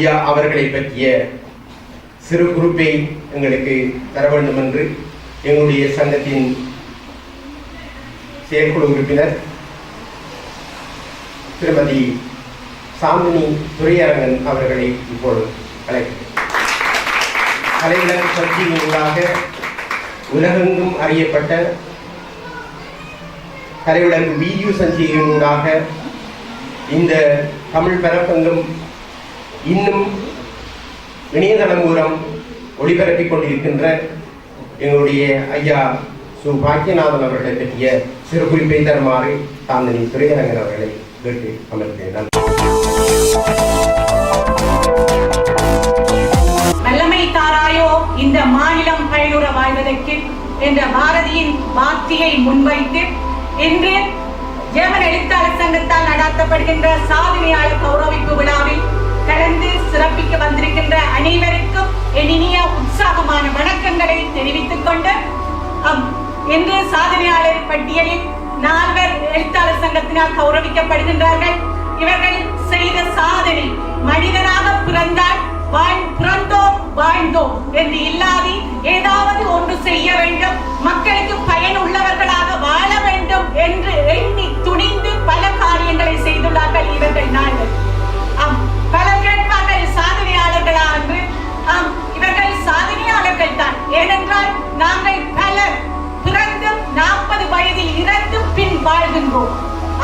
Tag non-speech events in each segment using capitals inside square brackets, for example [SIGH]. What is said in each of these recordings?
ஐயா அவர்களை பற்றிய சிறு குறிப்பை எங்களுக்கு தர வேண்டும் என்று எங்களுடைய சங்கத்தின் செயற்குழு உறுப்பினர் திருமதி சாந்தினி துரையரங்கன் அவர்களை இப்போது அழைக்கிறேன் கலைஞர் சர்ச்சையினூடாக உலகெங்கும் அறியப்பட்ட கலையுடன் வீடியோ சஞ்சிகையினூடாக இந்த தமிழ் பரப்பெங்கும் இன்னும் இணையதளம் மூலம் ஒளிபரப்பிக் கொண்டிருக்கின்ற எங்களுடைய ஐயா சு பாக்கியநாதன் அவர்களை பற்றிய சிறு குறிப்பை தருமாறு தாந்தனி துரையரங்கன் அவர்களை கேட்டு அமர்கிறேன். வல்லமை தாராயோ இந்த மாநிலம் பயனுற வாழ்வதற்கு என்ற பாரதியின் வார்த்தையை முன்வைத்து இன்று ஜெர்மன் எழுத்தாளர் சங்கத்தால் நடத்தப்படுகின்ற சாதனையாளர் கௌரவிப்பு விழாவில் கலந்து சிறப்பிக்க வந்திருக்கின்ற அனைவருக்கும் என் இனிய உற்சாகமான வணக்கங்களை தெரிவித்துக் கொண்டு இன்று சாதனையாளர் பட்டியலில் நால்வர் எழுத்தாளர் சங்கத்தினால் கௌரவிக்கப்படுகின்றார்கள். இவர்கள் செய்த சாதனை மனிதனாக பிறந்தால் வாழ் பிறந்தோம் வாழ்ந்தோம் என்று இல்லாது ஏதாவது ஒன்று செய்ய வேண்டும். மக்களுக்கு பயன் உள்ளவர்களாக வாழ வேண்டும் என்று எண்ணி துணிந்து பல காரியங்களை செய்துள்ளார்கள் இவர்கள் நாங்கள் ஆம் இவர்கள் சாதனையாளர்கள் தான். ஏனென்றால் நாங்கள் பலர் பிறந்தும் நாற்பது வயதில் இறந்தும் பின் வாழ்கின்றோம்.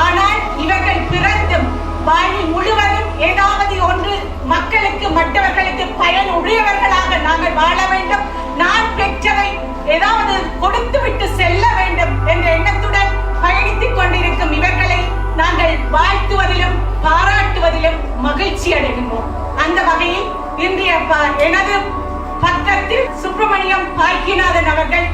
ஆனால் இவர்கள் பிறந்தும் வாழ்வில் முழுவதும் ஏதாவது ஒன்று மக்களுக்கு மற்றவர்களுக்கு பயன் உடையவர்களாக நாங்கள் வாழ வேண்டும். நான் பெற்றவை ஏதாவது கொடுத்து விட்டு செல்ல வேண்டும் என்ற எண்ணத்துடன் பயணித்துக் கொண்டிருக்கும் இவர்களை நாங்கள் வாழ்த்துவதிலும் பாராட்டுவதிலும் மகிழ்ச்சி அடைகின்றோம். அந்த வகையில் இன்றைய எனது பக்கத்தில் சுப்பிரமணியம் பாக்கியநாதன் அவர்கள்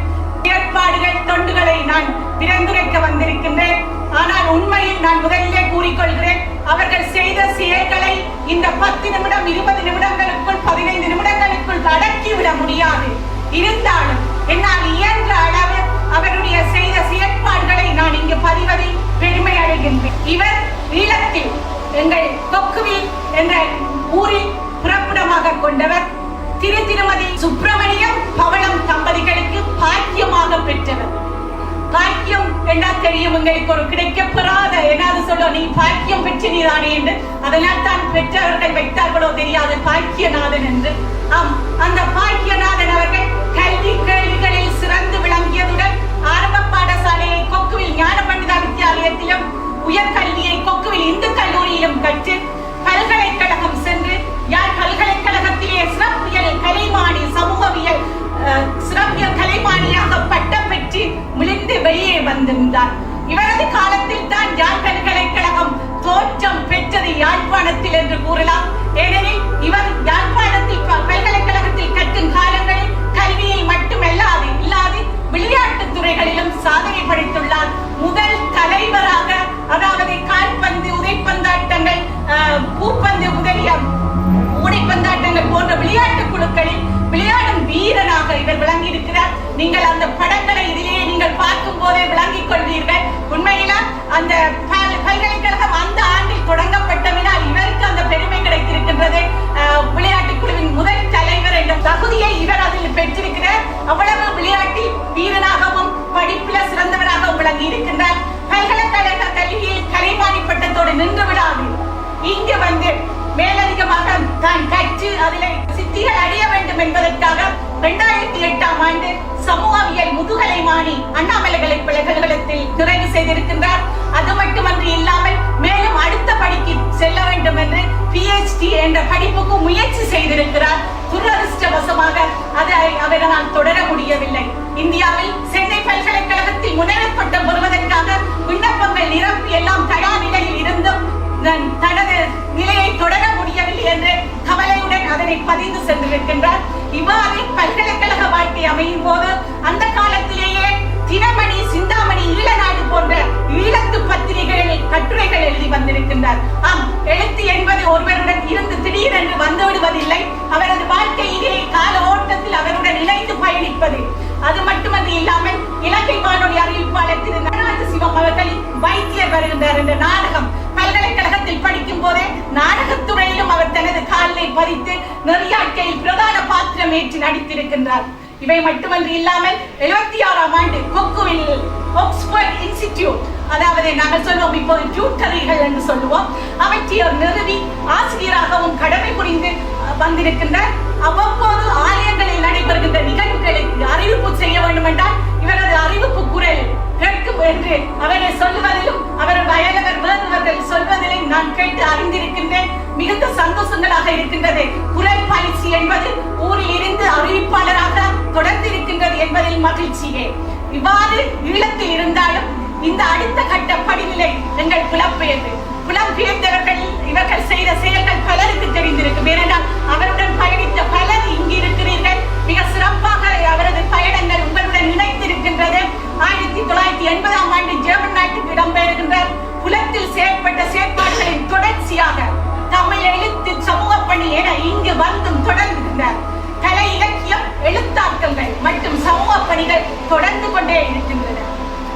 ஏற்பாடுகள் தொண்டுகளை நான் பிறந்துரைக்க வந்திருக்கின்றேன். ஆனால் உண்மையில் நான் முதலிலே கூறிக்கொள்கிறேன் அவர்கள் செய்த செயல்களை இந்த பத்து நிமிடம் இருபது நிமிடங்களுக்குள் பதினைந்து நிமிடங்களுக்குள் அடக்கிவிட முடியாது. இருந்தாலும் என்னால் இயன்ற அளவு அவருடைய செய்த செயற்பாடுகளை நான் இங்கு பதிவதில் பெருமை அடைகின்றேன். இவர் ஈழத்தில் எங்கள் கொக்குவில் என்ற ஊரில் கொண்டவர். திரு திருமதி சுப்பிரமணியம் பவளம் தம்பதிகளுக்கு பாக்கியமாக பெற்றவர். பாக்கியம் என்ன தெரியும் உங்களுக்கு ஒரு கிடைக்கப்பெறாத என்னது சொல்ல நீ பாக்கியம் பெற்று நீதானே என்று. அதனால் தான் பெற்றவர்கள் வைத்தார்களோ தெரியாது பாக்கியநாதன் என்று. ஆம் அந்த பாக்கியநாதன் அவர்கள் கல்வி கேள்விகளில் சிறந்து விளங்கியதுடன் ஆரம்ப பாடசாலையை கொக்குவில் ஞான பண்டிதா வித்தியாலயத்திலும் உயர்கல்வியை கொக்குவில் இந்து கல்லூரியிலும் கற்று பல்கலை வந்திருந்தார். இவரது காலத்தில் தான் யாழ் பல்கலைக்கழகம் தோற்றம் பெற்றது யாழ்ப்பாணத்தில் என்று கூறலாம். ஏனெனில் இவர் யாழ்ப்பாணத்தில் பல்கலைக்கழகத்தில் கற்கும் காலங்களில் கல்வியில் மட்டுமல்லாது இல்லாது விளையாட்டு துறைகளிலும் சாதனை படைத்துள்ளார். முதல் தலைவராக அதாவது கால்பந்து உதைப்பந்தாட்டங்கள் பூப்பந்து முதலிய உடைப்பந்தாட்டங்கள் போன்ற விளையாட்டு குழுக்களில் விளையாடும் வீரனாக இவர் விளங்கி இருக்கிறார் நீங்கள் அந்த படங்களை போதே விளங்கிக் கொள்வீர்கள். உண்மையில அந்த பல்கலைக்கழகம் அந்த ஆண்டில் தொடங்கப்பட்டவினால் இவருக்கு அந்த பெருமை கிடைத்திருக்கின்றது. அஹ், விளையாட்டு குழுவின் முதல் தலைவர் என்ற தகுதியை இவர் அதில் பெற்றிருக்கிறார். அவ்வளவு விளையாட்டில் வீரனாகவும் படிப்பில சிறந்தவராகவும் விளங்கி இருக்கின்றார். பல்கலைக்கழக கல்வியில் கலைமானி பட்டத்தோடு நின்று விடாது. இங்கு வந்து மேலதிகமாக தான் கற்று அதில் சித்திகள் அடைய வேண்டும் என்பதற்காக இரண்டாயிரத்தி எட்டாம் ஆண்டு சமூகவியல் முதுகலை மாணி அண்ணாமலை பல்கலைக்கழகத்தில் இருந்து திடீரென்று வந்து விடுவதில்லை அவரது வாழ்க்கையிலே கால ஓட்டத்தில் அவருடன் இணைந்து பயணிப்பது. அது மட்டுமன்றி இல்லாமல் இலங்கை வானொலி அறிவிப்பாளர் திரு நடராஜ சிவம் அவர்களின் வைத்தியர் வருகின்றார் என்ற நாடகம் பல்கலைக்கழகத்தில் படிக்கும் போதே நாடகத்துறையிலும் அவர் தனது காலினை பதித்து நெறியாட்கையில் பிரதான பாத்திரம் ஏற்றி நடித்திருக்கின்றார். இவை மட்டுமன்றி இல்லாமல் எழுபத்தி ஆறாம் ஆண்டு கொக்குவில் ஆக்ஸ்போர்ட் இன்ஸ்டிடியூட் அதாவது நாங்கள் சொல்வோம் இப்போது டியூட்டரிகள் என்று சொல்லுவோம். அவற்றை நிறுவி ஆசிரியராகவும் கடமை புரிந்து அஹ், வந்திருக்கின்றார் அவ்வப்போது ஆலயங்களில் நடைபெறுகின்ற நிகழ்வுகளுக்கு அறிவிப்பு செய்ய வேண்டும் என்றால் இவரது அறிவிப்பு குரல் கேட்கும் என்று அவரை சொல்லுவதிலும் அவர் வயலவர் வேறுவர்கள் சொல்வதிலும் நான் கேட்டு அறிந்திருக்கின்றேன். மிகுந்த சந்தோஷங்களாக இருக்கின்றது. குரல் பயிற்சி என்பது ஊரில் இருந்து அறிவிப்பாளராக தொடர்ந்து இருக்கின்றது என்பதில் மகிழ்ச்சியே. இவ்வாறு ஈழத்தில் இருந்தாலும் இந்த அடுத்த கட்ட படிநிலை எங்கள் புலப்பெயர்வு புலம்பெயர்ந்தவர்கள் இவர்கள் செய்த செயல்கள் பலருக்கு தெரிந்திருக்கும். ஏனென்றால் அவருடன் பயணித்த பலர் இங்கு இருக்கிறீர்கள். மிக சிறப்பாக அவரது பயணங்கள் உங்களுடன் இணைந்திருக்கின்றது. ஆயிரத்தி தொள்ளாயிரத்தி எண்பதாம் ஆண்டு ஜெர்மன் நாட்டுக்கு இடம்பெறுகின்ற புலத்தில் செயற்பட்ட செயற்பாடுகளின் தொடர்ச்சியாக தமிழ் எழுத்து சமூக பணி என இங்கு வந்தும் தொடர்ந்திருந்தார் கலை இலக்கியம் எழுத்தாக்கங்கள் மற்றும் சமூக பணிகள் தொடர்ந்து கொண்டே இருக்கின்றன.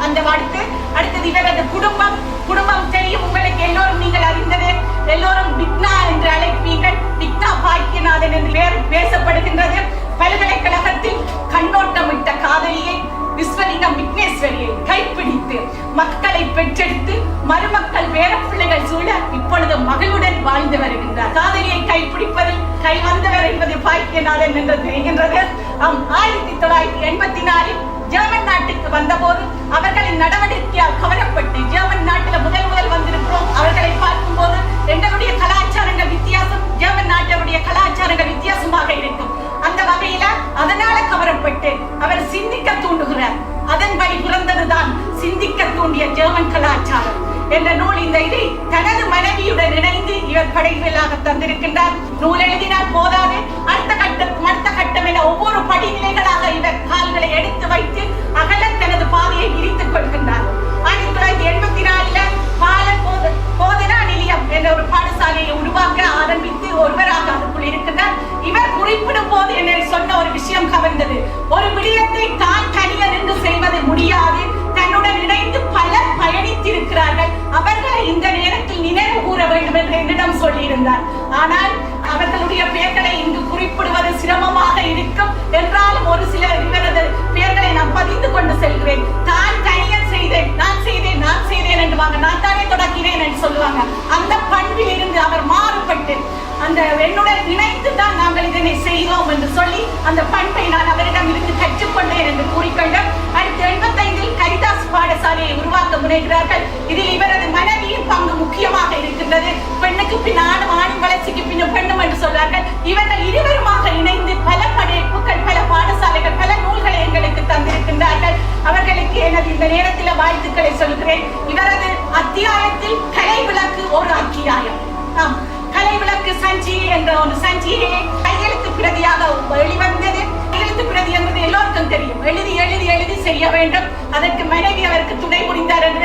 அந்த அடுத்து அடுத்தது இவரது குடும்பம். குடும்பம் தெரியும் உங்களுக்கு எல்லோரும் நீங்கள் அறிந்தது. எல்லோரும் பிக்னா என்று அழைப்பீர்கள். பிக்னா பாக்கியநாதன் என்று பேர் பேசப்படுகின்றது. பல்கலைக்கழகத்தில் கண்ணோட்டமிட்ட காதலியை விஸ்வலிங்கம் விக்னேஸ்வரியை கைப்பிடித்து மக்களை பெற்றெடுத்து மருமக்கள் பேரப்பிள்ளைகள் சூழ இப்பொழுது மகளுடன் வாழ்ந்து வருகின்றார். காதலியை கைப்பிடிப்பதில் கை வந்தவர் என்பது பாக்கியநாதன் என்று தெரிகின்றது. ஆம் ஆயிரத்தி தொள்ளாயிரத்தி எண்பத்தி நாலில் ஜெர்மன் நாட்டுக்கு வந்தபோது அவர்களின் நடவடிக்கையால் கவரப்பட்டு ஜெர்மன் நாட்டில் முதல் முதல் வந்திருக்கிறோம். அவர்களை பார்க்கும்போது எங்களுடைய கலாச்சாரங்கள் வித்தியாசம் ஜெர்மன் நாட்டினுடைய கலாச்சாரங்கள் வித்தியாசமாக இருக்கும். அந்த வகையில அதனால கவரப்பட்டு அவர் சிந்திக்க தூண்டுகிறார். அதன் வழி பிறந்ததுதான் சிந்திக்க தூண்டிய ஜெர்மன் கலாச்சாரம் என்ற நூல் இந்த இதை தனது மனைவியுடன் இணைந்து இவர் படைகளாக தந்திருக்கின்றார். நூல் எழுதினால் போதாது ஒவ்வொரு படிநிலைகளாக இவர் கால்களை எடுத்து வைத்து அகல தனது பாதையை விரித்துக் கொள்கின்றார். ஆயிரத்தி தொள்ளாயிரத்தி எண்பத்தி நாலுல பால போதனா நிலையம் என்ற ஒரு பாடசாலையை உருவாக்க ஆரம்பித்து ஒருவராக அதுக்குள் இருக்கின்றார். இவர் குறிப்பிடும் போது என்னை சொன்ன ஒரு விஷயம் கவர்ந்தது. ஒரு விடயத்தை தான் தனியர் என்று செய்வது முடியாது. தன்னுடன் இணைந்து பலர் பயணித்திருக்கிறார்கள். அவர்களை இந்த நேரத்தில் வேண்டும் என்று என்னிடம் சொல்லியிருந்தார். ஆனால் அவர்களுடைய பெயர்களை இங்கு குறிப்பிடுவது சிரமமாக இருக்கும். என்றாலும் ஒரு சில இவரது பெயர்களை நான் பதிந்து கொண்டு செல்கிறேன். தான் தனியர் செய்தேன் நான் செய்தேன் நான் செய்தேன் என்று வாங்க நான் தானே தொடக்கினேன் என்று சொல்லுவாங்க. அந்த பண்பில் இருந்து அவர் மாறுபட்டு அந்த என்னுடன் இணைத்து தான் நாங்கள் இதனை செய்வோம் என்று சொல்லி அந்த பண்பை நான் அவரிடம் இருந்து கற்றுக்கொண்டேன் என்று கூறிக்கொண்டு அடுத்து எண்பத்தைந்தில் கரிதாஸ் பாடசாலையை உருவாக்க முனைகிறார்கள். இதில் இவரது மனைவி பங்கு முக்கியமாக இருக்கின்றது. பெண்ணுக்கு பின் ஆணும் ஆணும் வளர்ச்சிக்கு பின்னும் பெண்ணும் என்று சொல்வார்கள் இவர்கள் இருவருமாக இணைந்து பல படைப்புகள் பல பாடசாலைகள் பல நூல்களை எங்களுக்கு தந்திருக்கின்றார்கள். அவர்களுக்கு எனது இந்த நேரத்தில் வாழ்த்துக்களை சொல்கிறேன். இவரது அத்தியாயத்தில் கலை விளக்கு ஒரு அத்தியாயம். ஆம் கலை விளக்கு சஞ்சி என்ற ஒரு சஞ்சியை கையெழுத்து பிரதியாக வெளிவந்தது. கையெழுத்து பிரதி என்பது எல்லோருக்கும் தெரியும். எழுதி எழுதி எழுதி செய்ய வேண்டும். அதற்கு மனைவி அவருக்கு துணை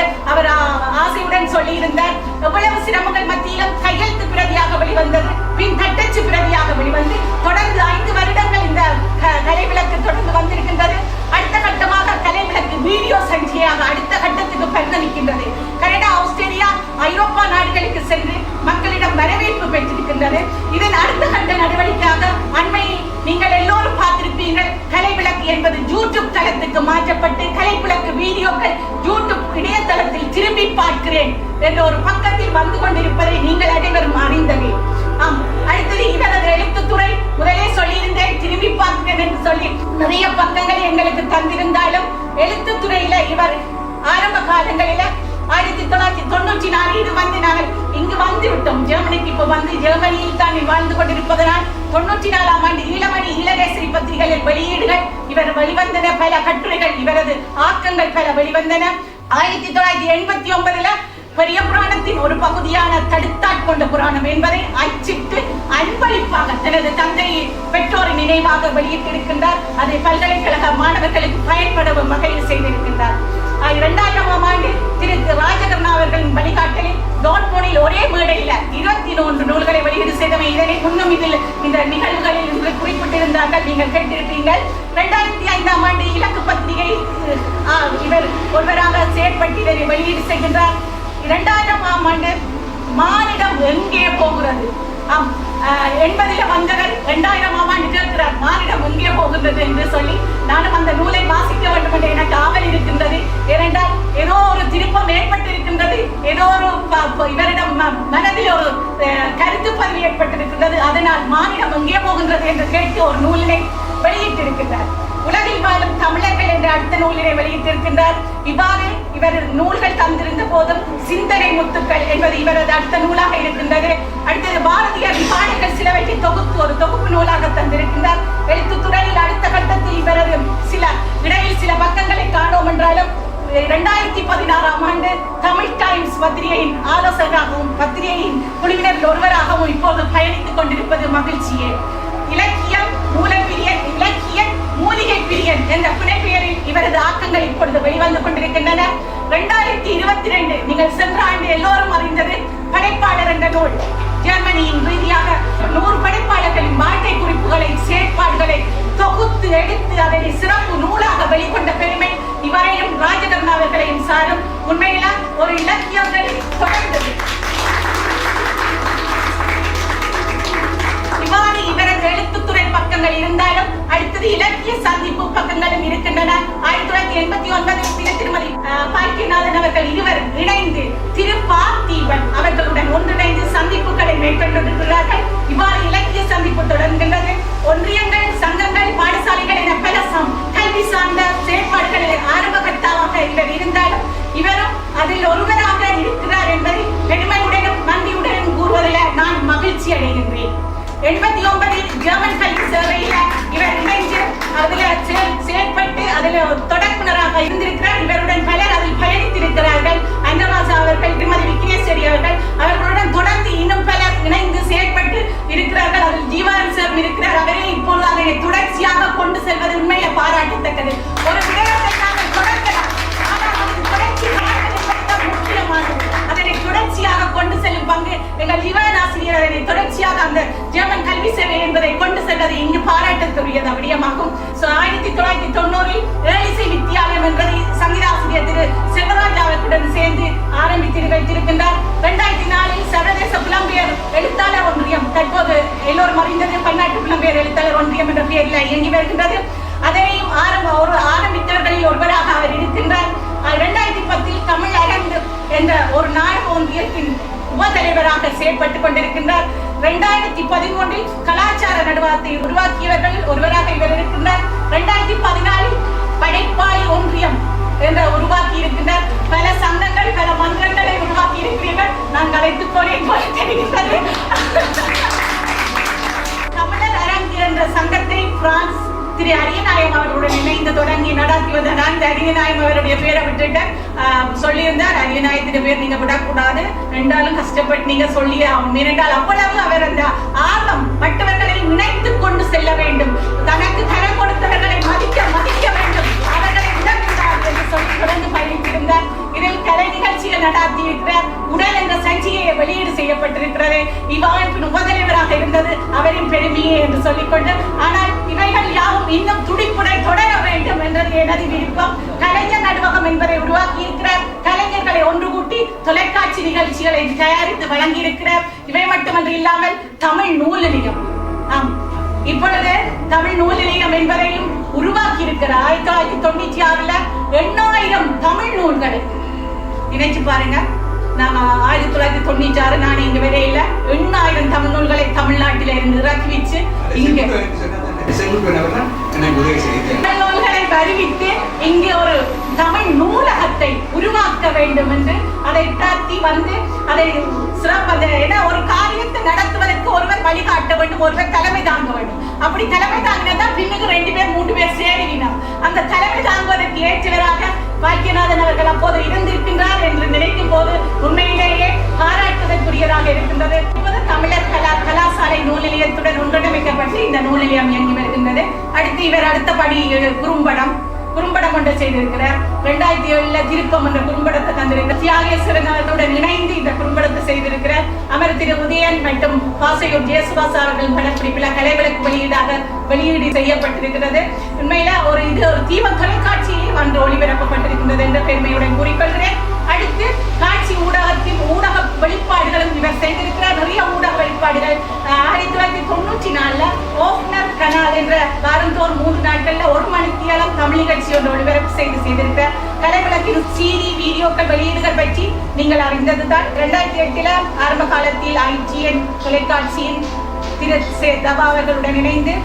என்று அவர் ஆ- ஆசையுடன் சொல்லியிருந்தார் எவ்வளவு சிரமங்கள் மத்தியிலும் கையெழுத்து பிரதியாக வெளிவந்தது பின் தட்டச்சு பிரதியாக வெளிவந்து தொடர்ந்து ஐந்து வருடங்கள் இந்த க- கலை விளக்கு தொடர்ந்து வந்திருக்கின்றது. அடுத்த கட்டமாக கலை விளக்கு வீடியோ சஞ்சியாக அடுத்த கட்டத்துக்கு பரிணமிக்கின்றது கனடா ஆஸ்திரேலியா ஐரோப்பா நாடுகளுக்கு சென்று மக்களிடம் வரவேற்பு பெற்று நிறைய பக்கங்கள் எங்களுக்கு தந்திருந்தாலும் எழுத்துத்துறையில இவர் ஆரம்ப காலங்களில ஆயிரத்தி தொள்ளாயிரத்தி தொண்ணூற்றி நாலு இது வந்து நாங்கள் இங்கு வந்து விட்டோம். ஜெர்மனிக்கு இப்போ வந்து ஜெர்மனியில் தான் வாழ்ந்து கொண்டிருப்பதனால் தொண்ணூற்றி நாலாம் ஆண்டு ஈழமணி ஈழகேசரி பத்திரிகைகளில் வெளியீடுகள் இவர் வெளிவந்தன. பல கட்டுரைகள் இவரது ஆக்கங்கள் பல வெளிவந்தன. ஆயிரத்தி தொள்ளாயிரத்தி எண்பத்தி ஒன்பதுல பெரிய புராணத்தின் ஒரு பகுதியான தடுத்தாட்கொண்ட புராணம் என்பதை அச்சிட்டு அன்பளிப்பாக தனது தந்தை பெற்றோரின் நினைவாக வெளியிட்டிருக்கின்றார். அதை பல்கலைக்கழக மாணவர்களுக்கு பயன்படும் வகையில் செய்திருக்கின்றார். இரண்டாயிரமாம் ஆண்டு திரு ராஜகர்ணா அவர்களின் வழிகாட்டலில் டோட்மோனில் ஒரே மேடையில இருபத்தி மூன்று நூல்களை வெளியீடு செய்தவை இதனை முன்னும் இதில் இந்த நிகழ்வுகளில் இன்று குறிப்பிட்டிருந்தார்கள். நீங்கள் கேட்டிருப்பீங்கள் இரண்டாயிரத்தி ஐந்தாம் ஆண்டு இலக்கு பத்திரிகை ஆஹ், இவர் ஒருவராக செயற்பட்டு இதனை வெளியீடு செய்கின்றார். இரண்டாயிரம் ஆம் ஆண்டு மானிடம் எங்கே போகிறது? ஆம் எண்பதில வந்தவர் இரண்டாயிரமாம் ஆண்டு கேட்கிறார் மானிடம் எங்கே போகின்றது என்று சொல்லி. நானும் அந்த நூலை வாசிக்க வேண்டும் என்று எனக்கு ஆவல் இருக்கின்றது. ஏனென்றால் ஏதோ ஒரு திருப்பம் ஏற்பட்டிருக்கின்றது. ஏதோ ஒரு இவரிடம் ம- மனதில் ஒரு கருத்து பதிவு ஏற்பட்டிருக்கின்றது. அதனால் மானிடம் எங்கே போகின்றது என்று கேட்டு ஒரு நூலினை வெளியிட்டிருக்கின்றார். உலகில் வாழும் தமிழர்கள் என்ற அடுத்த நூலினை வெளியிட்டிருக்கின்றார். இவ்வாறு இவர் நூல்கள் தந்திருந்த போதும் சிந்தனை முத்துக்கள் என்பது இவரது அடுத்த நூலாக இருக்கின்றது. அடுத்தது பாரதியார் விவாதங்கள் சிலவற்றை தொகுத்து ஒரு தொகுப்பு நூலாக தந்திருக்கின்றார். எழுத்துத்துறையில் அடுத்த கட்டத்தில் இவரது சில இடையில் சில பக்கங்களை காணோம் என்றாலும் இரண்டாயிரத்தி பதினாறாம் ஆண்டு தமிழ் டைம்ஸ் பத்திரிகையின் ஆலோசகராகவும் பத்திரிகையின் குழுவினரில் ஒருவராகவும் இப்போது பயணித்துக் கொண்டிருப்பது மகிழ்ச்சியே. இலக்கியம் மூலப்பிரியன் மூலிகை பிரியன் என்ற புனைப்பெயரில் இவரது ஆக்கங்கள் இப்பொழுது வெளிவந்து கொண்டிருக்கின்றன. இரண்டாயிரத்தி இருபத்தி ரெண்டு நீங்கள் சென்ற ஆண்டு எல்லோரும் அறிந்தது படைப்பாளர் என்ற நூல். ஜெர்மனியின் ரீதியாக நூறு படைப்பாளர்களின் வாழ்க்கை குறிப்புகளை ஒன்றியங்கள் சங்கங்கள் பாடசாலைகள் என பல சம் கல்வி சார்ந்த எங்கள் ஜீவன் ஆசிரியர் அதனை தொடர்ச்சியாக அந்த ஜெர்மன் கல்வி சேவை என்பதை கொண்டு சென்றது இங்கு பாராட்டத்துரியது விடயமாகும். ஆயிரத்தி தொள்ளாயிரத்தி தொண்ணூறில் ஏழிசை வித்தியாலயம் என்பதை சங்கீதாசிரியர் திரு செல்வராஜ் அவர்களுடன் சேர்ந்து ஆரம்பித்து வைத்திருக்கின்றார். இரண்டாயிரத்தி நாலில் சர்வதேச புலம்பெயர் எழுத்தாளர் ஒன்றியம் தற்போது எல்லோரும் அறிந்தது. பன்னாட்டு புலம்பெயர் எழுத்தாளர் ஒன்றியம் என்ற பெயரில் இயங்கி வருகின்றது. அதனையும் ஆரம்ப ஒரு ஆரம்பித்தவர்களில் ஒருவராக அவர் இருக்கின்றார். இரண்டாயிரத்தி பத்தில் தமிழ் அரங்கு என்ற ஒரு நாடக ஒன்றியத்தின் உபத்தலைவராக செயல்பட்டுக் கொண்டிருக்கின்றார். இரண்டாயிரத்தி பதிமூன்றில் கலாச்சார நடுவாத்தை உருவாக்கியவர்கள் ஒருவராக இவர் இருக்கின்றார். இரண்டாயிரத்தி பதினாலில் படைப்பாளி ஒன்றியம் என்ற உருவாக்கி இருக்கின்றார் பல சங்கங்கள் பல மன்றங்களை உருவாக்கி இருக்கிறீர்கள் நான் கலைத்துக் கொண்டேன் போல தெரிகின்றது. [LAUGHS] தமிழர் அரங்கு என்ற சங்கத்தை பிரான்ஸ் திரு அரியநாயம் அவர்களுடன் இணைந்து தொடங்கி நடாத்தி வந்த நான் இந்த அரியநாயம் அவருடைய பேரை விட்டுட்டு சொல்லியிருந்தார். அரியநாயத்தின் பேர் நீங்க விடக்கூடாது. ரெண்டாலும் கஷ்டப்பட்டு நீங்க சொல்லி ஆகணும். ஏனென்றால் அவ்வளவு அவர் அந்த ஆர்வம் மற்றவர்களை இணைத்து கொண்டு செல்ல வேண்டும். தனக்கு கரம் கொடுத்தவர்களை மதிக்க மதிக்க தமிழ் நூல் நிலையம் என்பதையும் உருவாக்கி இருக்கிறார் ஆயிரத்தி தொள்ளாயிரத்தி தொண்ணூற்றி ஆறுல எண்ணாயிரம் தமிழ் நூல்களை. நினைச்சு பாருங்க. நாம ஆயிரத்தி தொள்ளாயிரத்தி தொண்ணூற்றி ஆறு நான் இங்க வரையில எண்ணாயிரம் தமிழ் நூல்களை தமிழ்நாட்டில இருந்து இறக்கி வச்சு இங்க நூல்களை வருவித்து இங்கே ஒரு தமிழ் நூலகத்தை உருவாக்க வேண்டும் என்று அதை தாத்தி வந்து அதை சிறப்பு ஏன்னா ஒரு காரியத்தை நடத்துவதற்கு ஒருவர் வழிகாட்ட வேண்டும் ஒருவர் தலைமை தாங்க வேண்டும். அப்படி தலைமை தாங்கினா பின்னுக்கு ரெண்டு பேர் மூன்று பேர் சேருவினோம் அந்த தலைமை தாங்குவதற்கு ஏற்றவராக பாக்கியநாதன் அவர்கள் அப்போது இருந்திருக்கின்றார் என்று நினைக்கும் போது உண்மையிலேயே பாராட்டுதற்குரியதாக இருக்கின்றது. இப்போது தமிழர் கலா கலாசாலை நூல் நிலையத்துடன் ஒன்றிணைக்கப்பட்டு இந்த நூல் நிலையம் இயங்கி வருகின்றது. அடுத்து இவர் அடுத்தபடி படி குறும்படம். குறும்படம் ஒன்று செய்திருக்கிறார். ரெண்டாயிரத்தி ஏழுல திருப்பம் என்ற குறும்படத்தை தந்திருக்கிறார். தியாகிய சிறந்தவர்களுடன் இணைந்து இந்த குறும்படத்தை செய்திருக்கிறார். அமர் திரு உதயன் மற்றும் பாசையூர் ஜேசுதாஸ் அவர்கள் படப்பிடிப்பில் கலைவிளக்கு வெளியீடாக வெளியீடு செய்யப்பட்டிருக்கிறது. உண்மையில ஒரு இது ஒரு தீப தொலைக்காட்சியில் வந்து ஒளிபரப்பப்பட்டிருக்கின்றது என்ற பெருமையுடன் கூறிக்கொள்கிறேன். அடுத்து காட்சி ஊடகத்தின் ஊடக வெளிப்பாடுகளும் இவர் செய்திருக்கிறார். நிறைய ஊடக வெளிப்பாடுகள் ஆயிரத்தி தொள்ளாயிரத்தி தொண்ணூற்றி நாலுல ஓப்னர் கனால் என்ற வாரந்தோர் மூன்று மணித்தியாலம் ஒளிபரப்பு செய்து செய்திருக்க. கலைவிளக்கின் சிடி வீடியோக்கள் வெளியீடுகள் பற்றி நீங்கள் அறிந்ததுதான். இரண்டாயிரத்தி எட்டுல ஆரம்ப காலத்தில் ஐஜிஎன் தொலைக்காட்சியின் திரு சே தபா அவர்களுடன் இணைந்து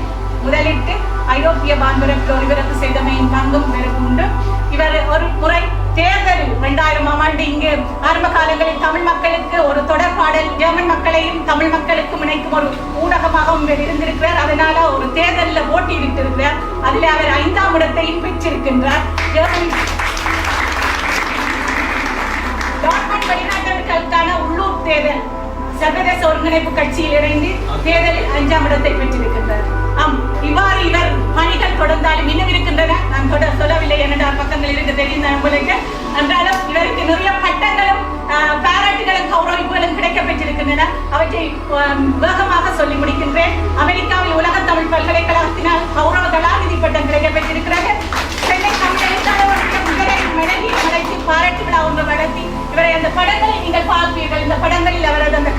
முதலிட்டு ஐரோப்பிய வான்பரப்பில் ஒளிபரப்பு செய்தமையின் பங்கும் இவருக்கு உண்டு இவர் ஒரு முறை தேர்தல் இரண்டாயிரமாம் ஆண்டு இங்கு ஆரம்ப காலங்களில் தமிழ் மக்களுக்கு ஒரு தொடர்பாடல் ஜெர்மன் மக்களையும் தமிழ் மக்களுக்கும் இணைக்கும் ஒரு ஊடகமாகவும் இருந்திருக்கிறார். அதனால ஒரு தேர்தலில் போட்டியிட்டு இருக்கிறார் அதில் அவர் ஐந்தாம் இடத்தையும் பெற்றிருக்கின்றார். ஜெர்மன் டாட்மண்ட் வெளிநாட்டவர்களுக்கான உள்ளூர் தேர்தல் சர்வதேச ஒருங்கிணைப்பு கட்சியில் இணைந்து தேர்தலில் அஞ்சாம் இடத்தை பெற்றிருக்கின்றார். ஆம் இவ்வாறு இவர் பணிகள் தொடர்ந்தாலும் இன்னும் இருக்கின்றன. நான் தொடர் சொல்லவில்லை. என்னடா பக்கங்கள் இருக்கு தெரியும் உங்களுக்கு? என்றாலும் இவருக்கு நிறைய பட்டங்களும் பாராட்டுகளும் கௌரவிப்புகளும் கிடைக்க பெற்றிருக்கின்றன அவற்றை வேகமாக சொல்லி முடிக்கின்றேன். அமெரிக்காவில் உலக தமிழ் பல்கலைக்கழகத்தினால் கௌரவ கலாநிதி பட்டம் கிடைக்க பெற்றிருக்கிறது சென்னை தமிழ் எழுத்தாளர் ஒன்றியம் இவரை மடங்கி அழைத்து பாராட்டு விழா ஒன்று நடத்தி இவரை அந்த படங்களை நீங்கள் பார்ப்பீர்கள். இந்த படங்களில் அவரது அந்த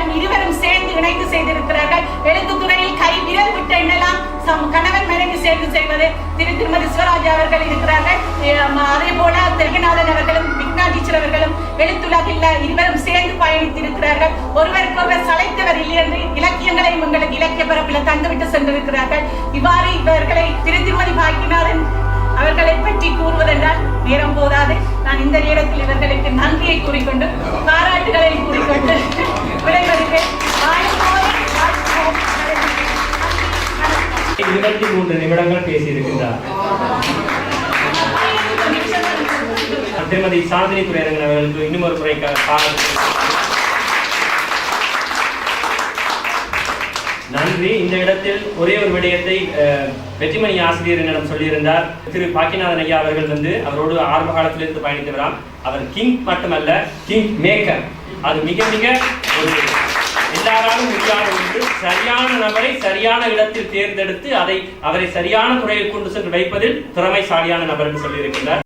பணிகள் இருவரும் சேர்ந்து இணைந்து செய்திருக்கிறார்கள். எழுத்து துறையில் கை விரல் விட்டு எண்ணலாம். சம் கணவன் மனைவி சேர்ந்து செய்வது. திரு திருமதி சிவராஜ் அவர்கள் இருக்கிறார்கள். அதே போல தெலுங்குநாதன் அவர்களும் விக்னா டீச்சர் அவர்களும் எழுத்துலகில் இருவரும் சேர்ந்து பயணித்திருக்கிறார்கள். ஒருவருக்கொருவர் சளைத்தவர் இல்லை என்று இலக்கியங்களையும் உங்களுக்கு இலக்கிய பரப்பில் தந்துவிட்டு சென்றிருக்கிறார்கள். இவ்வாறு இவர்களை திரு திருமதி பாக்கியநாதன் அவர்களை பற்றி கூறுவதென்றால் நேரம் போதாது நான் இந்த நேரத்தில் இவர்களுக்கு நன்றியை கூறிக்கொண்டு பாராட்டுகளை கூறிக்கொண்டு வணக்கம். இருபத்தி மூன்று நிமிடங்கள் பேசியிருக்கின்றார் திருமதி சாந்தினி துரையரங்கன் அவர்களுக்கு இன்னும் ஒரு முறை பாராட்டு. நன்றி. இந்த இடத்தில் ஒரே ஒரு விடயத்தை அஹ், வெற்றிமணி ஆசிரியர் என்னிடம் சொல்லியிருந்தார். திரு பாக்கிநாதன் ஐயா அவர்கள் வந்து அவரோடு ஆரம்ப காலத்திலிருந்து பயணித்தவராம். அவர் கிங் மட்டுமல்ல கிங் மேக்கர். அது மிக மிக ஒரு எல்லாராலும் முடியாத ஒன்று. சரியான நபரை சரியான இடத்தில் தேர்ந்தெடுத்து அதை அவரை சரியான துறையில் கொண்டு சென்று வைப்பதில் திறமைசாலியான நபர் என்று சொல்லியிருக்கிறார்